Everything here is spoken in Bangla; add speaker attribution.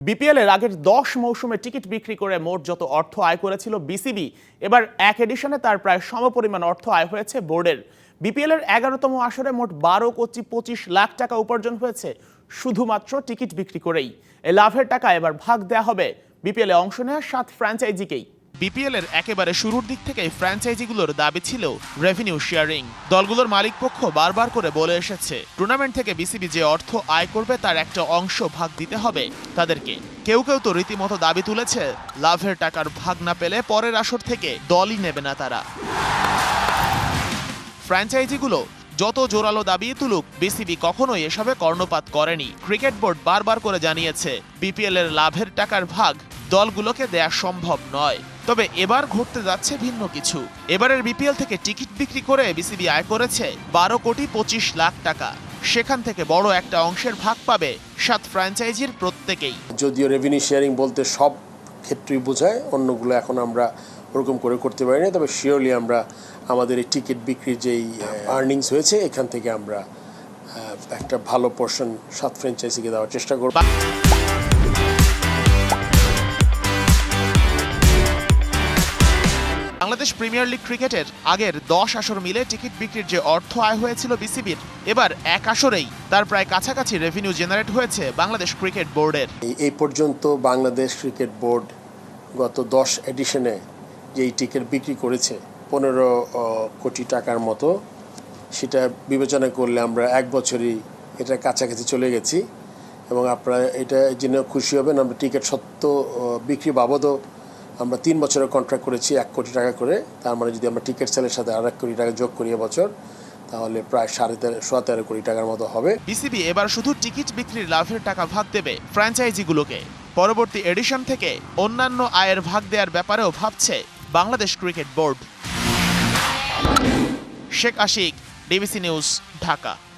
Speaker 1: বিপিএল এর আগের দশ মৌসুমে টিকিট বিক্রি করে মোট যত অর্থ আয় করেছিল বিসিবি এবার এক এডিশনে তার প্রায় সমপরিমাণ অর্থ আয় হয়েছে বোর্ডের। বিপিএল এর এগারোতম আসরে মোট বারো কোটি পঁচিশ লাখ টাকা উপার্জন হয়েছে শুধুমাত্র টিকিট বিক্রি করেই। এই লাভের টাকা এবার ভাগ দেয়া হবে। বিপিএল অংশ নেওয়া সাত ফ্র্যাঞ্চাইজিকেই বিপিএল এর একেবারে শুরুর দিক থেকেই ফ্র্যাঞ্চাইজিগুলোর দাবি ছিল রেভিনিউ শেয়ারিং দলগুলোর মালিকপক্ষ বারবার করে বলে এসেছে টুর্নামেন্ট থেকে বিসিবি যে অর্থ আয় করবে তার একটা অংশ ভাগ দিতে হবে তাদেরকে। কেউ কেউ তো রীতিমতো দাবি তুলেছে, লাভের টাকার ভাগ না পেলে পরের আসর থেকে দলই নেবে না তারা। ফ্র্যাঞ্চাইজিগুলো যত জোরালো দাবি তুলুক বিসিবি কখনোই এসবে কর্ণপাত করেনি। ক্রিকেট বোর্ড বারবার করে জানিয়েছে বিপিএল এর লাভের টাকার ভাগ দলগুলোকে দেয়া সম্ভব নয়। তবে এবার ঘটতে যাচ্ছে ভিন্ন কিছু। এবারের বিপিএল থেকে টিকিট বিক্রি করে বিসিবি আয় করেছে বারো কোটি পঁচিশ লাখ টাকা। সেখান থেকে বড় একটা অংশের ভাগ পাবে সাত ফ্র্যাঞ্চাইজির প্রত্যেকেই।
Speaker 2: যদিও রেভিনিউ শেয়ারিং বলতে সব ক্ষেত্রেই বোঝায়, অন্যগুলো এখন আমরা ওরকম করে করতে পারি না তবে শিওরলি আমরা আমাদের এই টিকিট বিক্রির যেই আর্নিংস হয়েছে, এখান থেকে আমরা একটা ভালো পোর্শন সাত ফ্র্যাঞ্চাইজিকে দেওয়ার চেষ্টা করব।
Speaker 1: বাংলাদেশ প্রিমিয়ার লিগ ক্রিকেটের আগের দশ আসর মিলে টিকিট বিক্রির যে অর্থ আয় হয়েছিল বিসিবির, এবার এক আসরেই তার প্রায় কাছাকাছি রেভিনিউ জেনারেট হয়েছে বাংলাদেশ ক্রিকেট বোর্ডের।
Speaker 2: এই- পর্যন্ত বাংলাদেশ ক্রিকেট বোর্ড গত দশ এডিশনে যেই টিকিট বিক্রি করেছে পনেরো কোটি টাকার মতো, সেটা বিবেচনা করলে আমরা এক বছরই এটা কাছাকাছি চলে গেছি এবং আপনারা এটা জেনে খুশি হবেন, আমরা টিকিট সত্য বিক্রি বাবদও আমরা তিন বছরের কন্ট্রাক্ট করেছি, এক কোটি টাকা করে। তার মানে যদি আমরা টিকিট সেলের সাথে আর এক কোটি টাকা যোগ করি বছর তাহলে প্রায় সাড়ে তেরো, সোয়া তেরো কোটি টাকার মতো হবে।
Speaker 1: বিসিবি এবার শুধু টিকিট বিক্রির লাভের টাকা ভাগ দেবে ফ্র্যাঞ্চাইজিগুলোকে পরবর্তী এডিশন থেকে অন্যান্য আয়ের ভাগ দেওয়ার ব্যাপারেও ভাবছে Bangladesh cricket board. Sheikh Ashiq DBC news Dhaka.